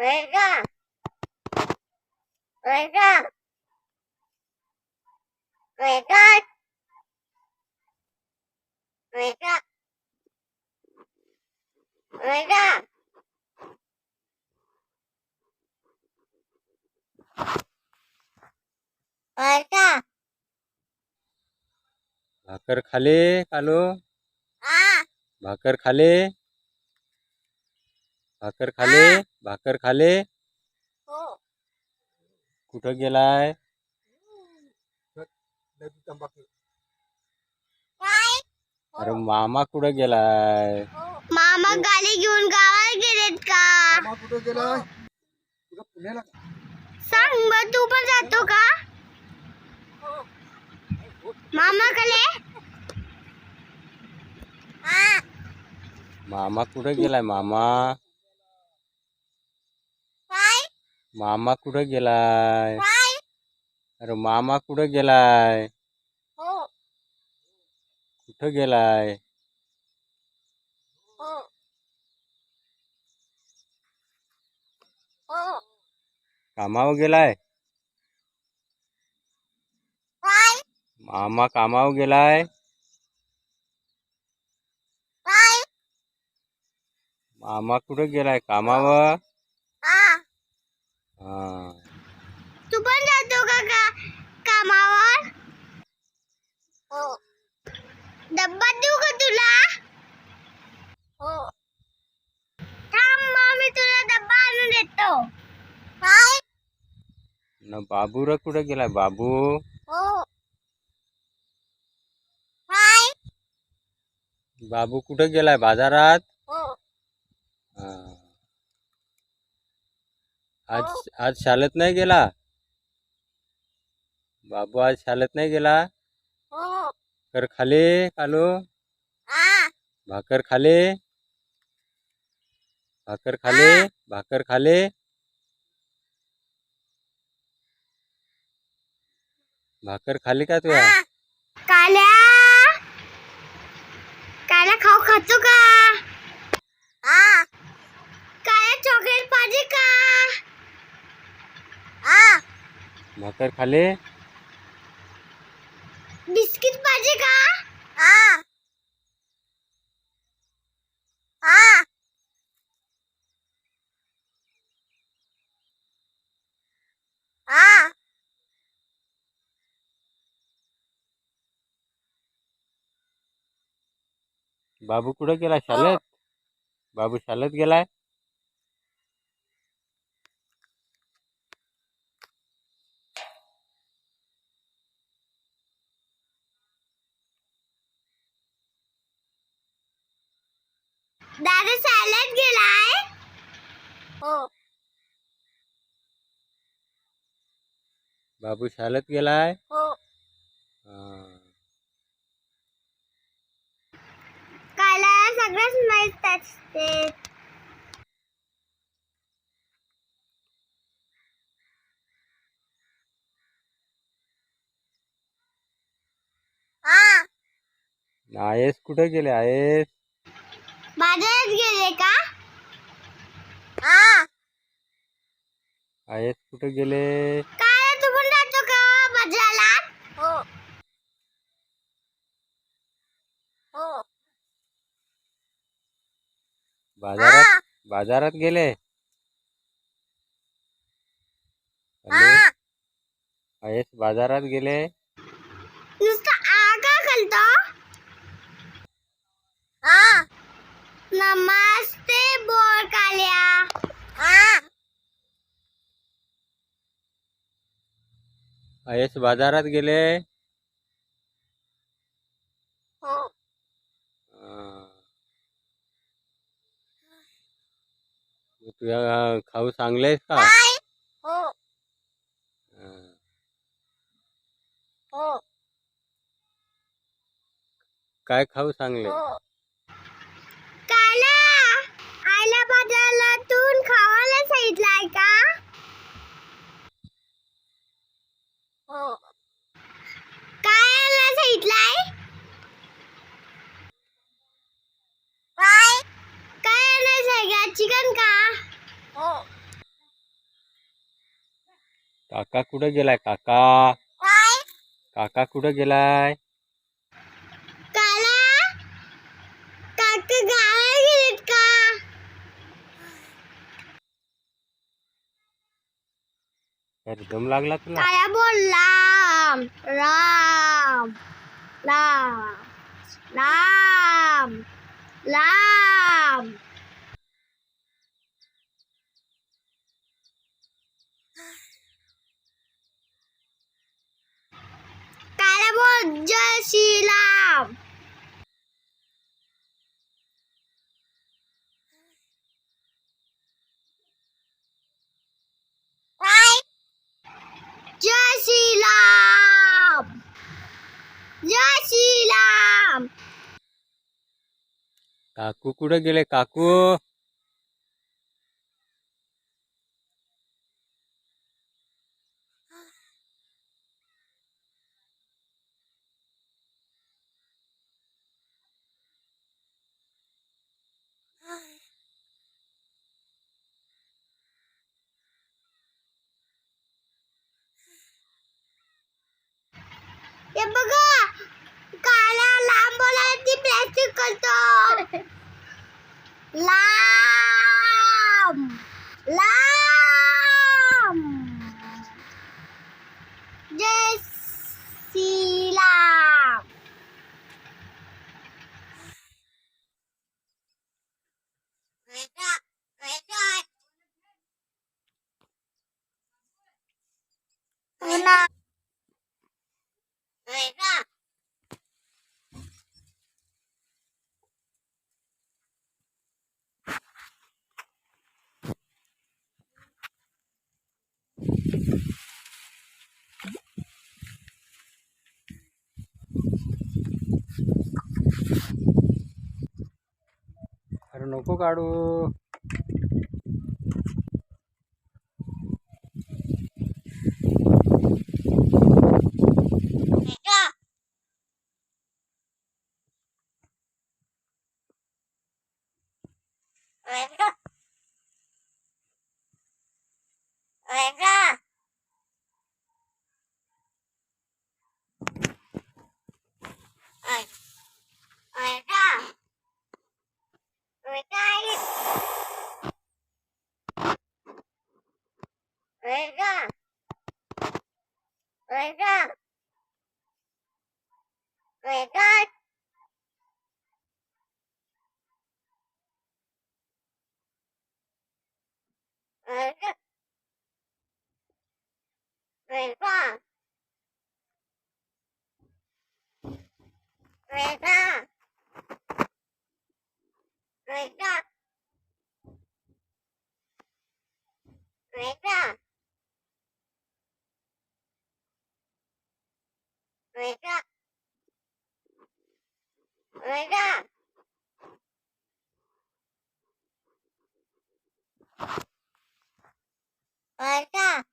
वेगा वेगा वेगा वेगा वेगा वेगा भाकर खाले कालो। भाकर खाले भाकर खाले भाकर खाले हो। कुठं गेलाय? अरे मामा कुठं गेलाय? मामा गाडी घेऊन गावाला गेलेत का? कुठं गेलाय? पुण्याला सांग मग तू पण जातो का? मामा कले? मामा कुठं गेलाय मामा? मामा कुठं गेलाय काय अरे मामा कुठं गेलाय हो कुठं गेलाय हो हो कामावर गेलाय काय मामा कामावर गेलाय काय मामा कुठं गेलाय कामावर आ हा। तू पण जातो का का कामावर। हो डब्बा देऊ का तुला? हो थांब मग मी तुला डब्बा आणून देतो। न बाबू र कुठं गेलाय बाबू। हो काय बाबू कुठं गेलाय? बाजारात हो हा. आज आज शाळेत नाही गेला? बाबू आज शाळेत नाही गेला? हो। कर खाले कालो? भाकर खाले? भाकर खाले? भाकर खाले? भाकर खाली का तुया आ. काल्या काल्या खाऊ खातो का आ काल्या चॉकलेट पाहिजे का आ भाकर खाले बिस्किट पाहिजे का? आ आ आ बाबू कुठं गेला? शाळेत? बाबू शाळेत गेलाय? शाळेत गेलाय हो बाबू शाळेत गेलाय हो। हा. काला सगळंच माहित असते आ आयेस गेले? आयेस बाजारात गेले का? आ आयेस कुठं गेले। काय तू पण जातो का बाजाराला हो। हो। बाजारात बाजारात गेले? हॅलो बाजारात गेले? नुसतं आ का नमस्ते बोल काल्या आ बाजारात गेले? हो। तुझ्या खाऊ चांगले का? काय हो। हा. हो। काय खाऊ चांगले बाजारातून खावायला सांगितलंय का हो काय आणायला सांगितलंय काय काय आणायला सांगितलं चिकन का हो काका कुठे गेलाय काका काय काका कुठे गेलाय काला काका একদম লাগলা তো তারা বললাম রাম রাম রাম রাম। তারা বলছিলাম राम काकू कुठे गेले काकू हे बघा काला Tip plastic করতো। नको काढू wake up. Wake up. Wake up. Roda, 晚上